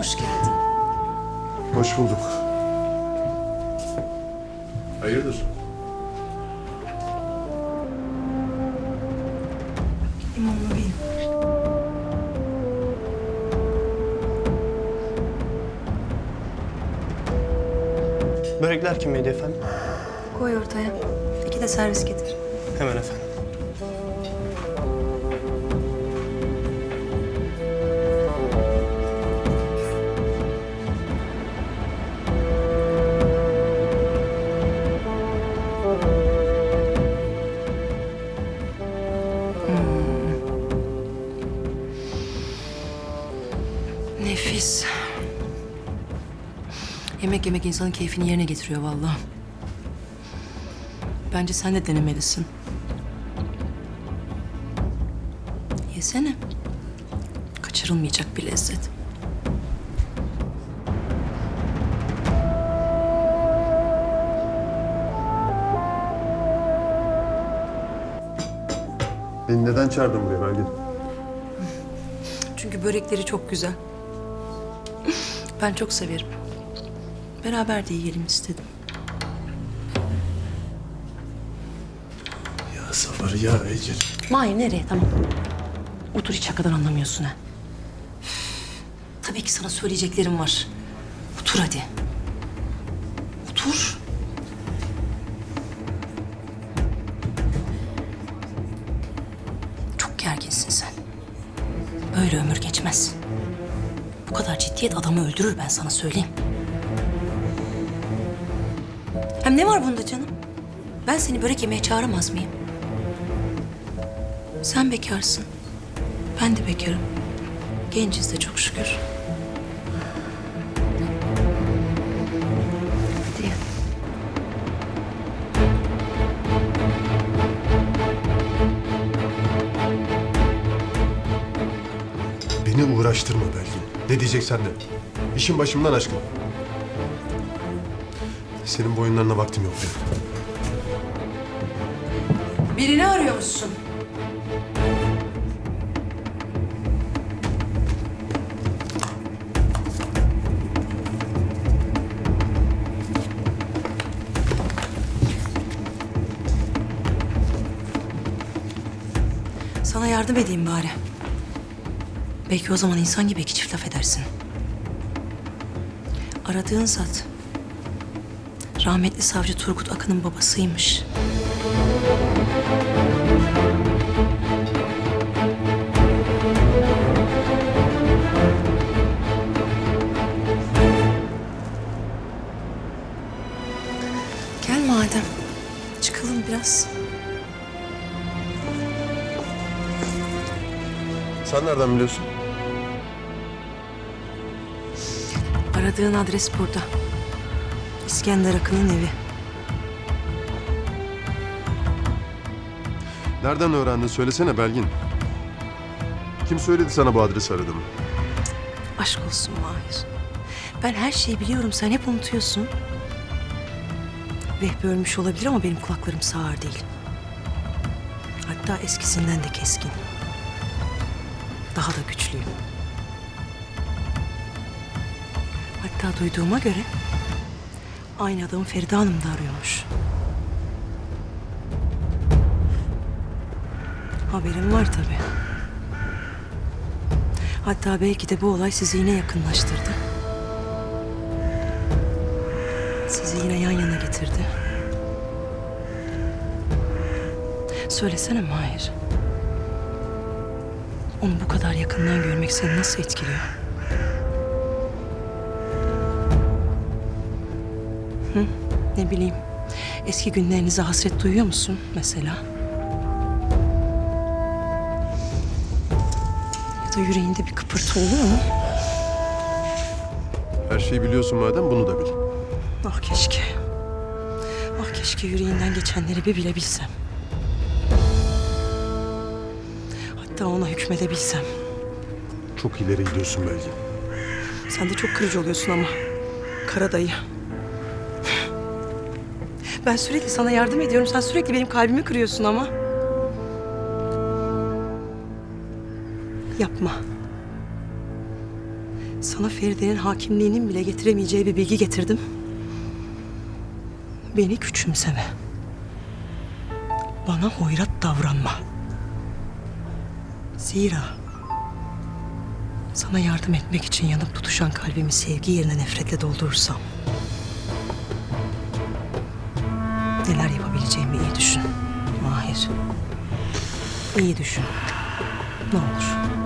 Hoş geldin. Hoş bulduk. Hayırdır? İmamlı benim. Börekler kimiydi efendim? Koy ortaya. İki de servis getir. Hemen efendim. Nefis. Yemek yemek insanın keyfini yerine getiriyor vallahi. Bence sen de denemelisin. Yesene. Kaçırılmayacak bir lezzet. Beni neden çağırdın buraya Belgin? Çünkü börekleri çok güzel. Ben çok severim. Beraber de yiyelim istedim. Ya sabır ya Ecir. Mahir nereye? Tamam. Otur hiç kadar anlamıyorsun ha. Tabii ki sana söyleyeceklerim var. Otur hadi. Otur. Çok gerginsin sen. Böyle ömür geçmez. Bu kadar ciddiyet adamı öldürür ben sana söyleyeyim. Hem ne var bunda canım? Ben seni börek yemeye çağıramaz mıyım? Sen bekarsın. Ben de bekarım. Genciz de çok şükür. Beni uğraştırma Belgin. Ne diyeceksen de. İşin başımdan aşkın. Senin bu oyunlarına vaktim yok benim. Birini arıyormuşsun. Sana yardım edeyim bari. Belki o zaman insan gibi iki çift laf edersin. Aradığın zat rahmetli savcı Turgut Akın'ın babasıymış. Gel madem. Çıkalım biraz. Sen nereden biliyorsun? Aradığın adres burada. İskender Akın'ın evi. Nereden öğrendin söylesene Belgin. Kim söyledi sana bu adresi aradığımı? Aşk olsun Mahir. Ben her şeyi biliyorum. Sen hep unutuyorsun. Vehbi ölmüş olabilir ama benim kulaklarım sağır değil. Hatta eskisinden de keskin. Daha da güçlüyüm. Hatta duyduğuma göre aynı adamı Feride Hanım da arıyormuş. Haberim var tabii. Hatta belki de bu olay sizi yine yakınlaştırdı. Sizi yine yan yana getirdi. Söylesene Mahir. Onu bu kadar yakından görmek seni nasıl etkiliyor? Hı? Ne bileyim. Eski günlerinize hasret duyuyor musun mesela? Ya da yüreğinde bir kıpırtı oluyor mu? Her şeyi biliyorsun madem bunu da bil. Ah keşke. Ah keşke yüreğinden geçenleri bir bilebilsem. Hatta ona hükmedebilsem. Çok ileri gidiyorsun Belgin. Sen de çok kırıcı oluyorsun ama. Kara dayı. Ben sürekli sana yardım ediyorum. Sen sürekli benim kalbimi kırıyorsun ama. Yapma. Sana Feride'nin hakimliğinin bile getiremeyeceği bir bilgi getirdim. Beni küçümseme. Bana hoyrat davranma. Zira sana yardım etmek için yanıp tutuşan kalbimi sevgi yerine nefretle doldurursam neler yapabileceğimi iyi düşün. Mahir. İyi düşün. Ne olur.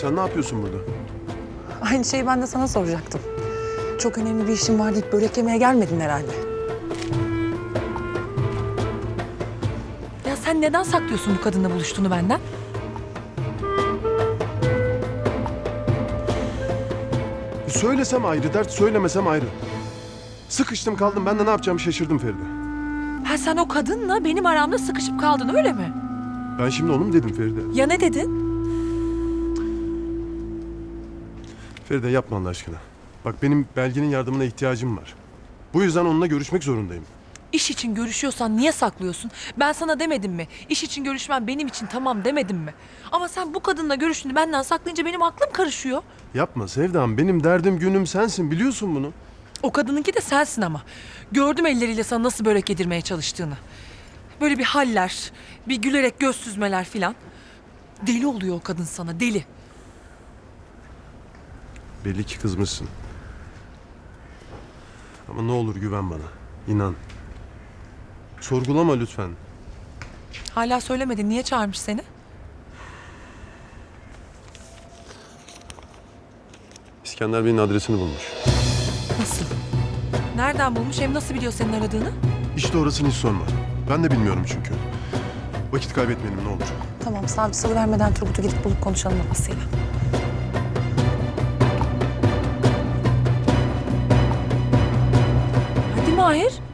Sen ne yapıyorsun burada? aynı şeyi ben de sana soracaktım. Çok önemli bir işim var deyip börek yemeye gelmedin herhalde. Ya sen neden saklıyorsun bu kadınla buluştuğunu benden? Söylesem ayrı dert, söylemesem ayrı. Sıkıştım kaldım. Ben de ne yapacağımı şaşırdım Feride. Ha sen o kadınla benim aramda sıkışıp kaldın öyle mi? Ben şimdi onu mu dedim Feride? Ya ne dedin? Feride yapma Allah aşkına. Bak benim Belgin'in yardımına ihtiyacım var. Bu yüzden onunla görüşmek zorundayım. İş için görüşüyorsan niye saklıyorsun? Ben sana demedim mi? İş için görüşmen benim için tamam demedim mi? Ama sen bu kadınla görüştüğünü benden saklayınca benim aklım karışıyor. Yapma Sevdam. Benim derdim günüm sensin. Biliyorsun bunu. O kadınınki de sensin ama. Gördüm elleriyle sana nasıl börek yedirmeye çalıştığını. Böyle bir haller, bir gülerek göz süzmeler filan. Deli oluyor o kadın sana, deli. Belli ki kızmışsın. Ama ne olur güven bana. İnan. Sorgulama lütfen. Hala söylemedin, niye çağırmış seni? İskender Bey'in adresini bulmuş. Nasıl? Nereden bulmuş, hem nasıl biliyor senin aradığını? İşte orasını hiç sorma. Ben de bilmiyorum çünkü. Vakit kaybetmeyelim ne olur. Tamam, sana bir salı vermeden Turgut'u gidip bulup konuşalım babasıyla. Mahir.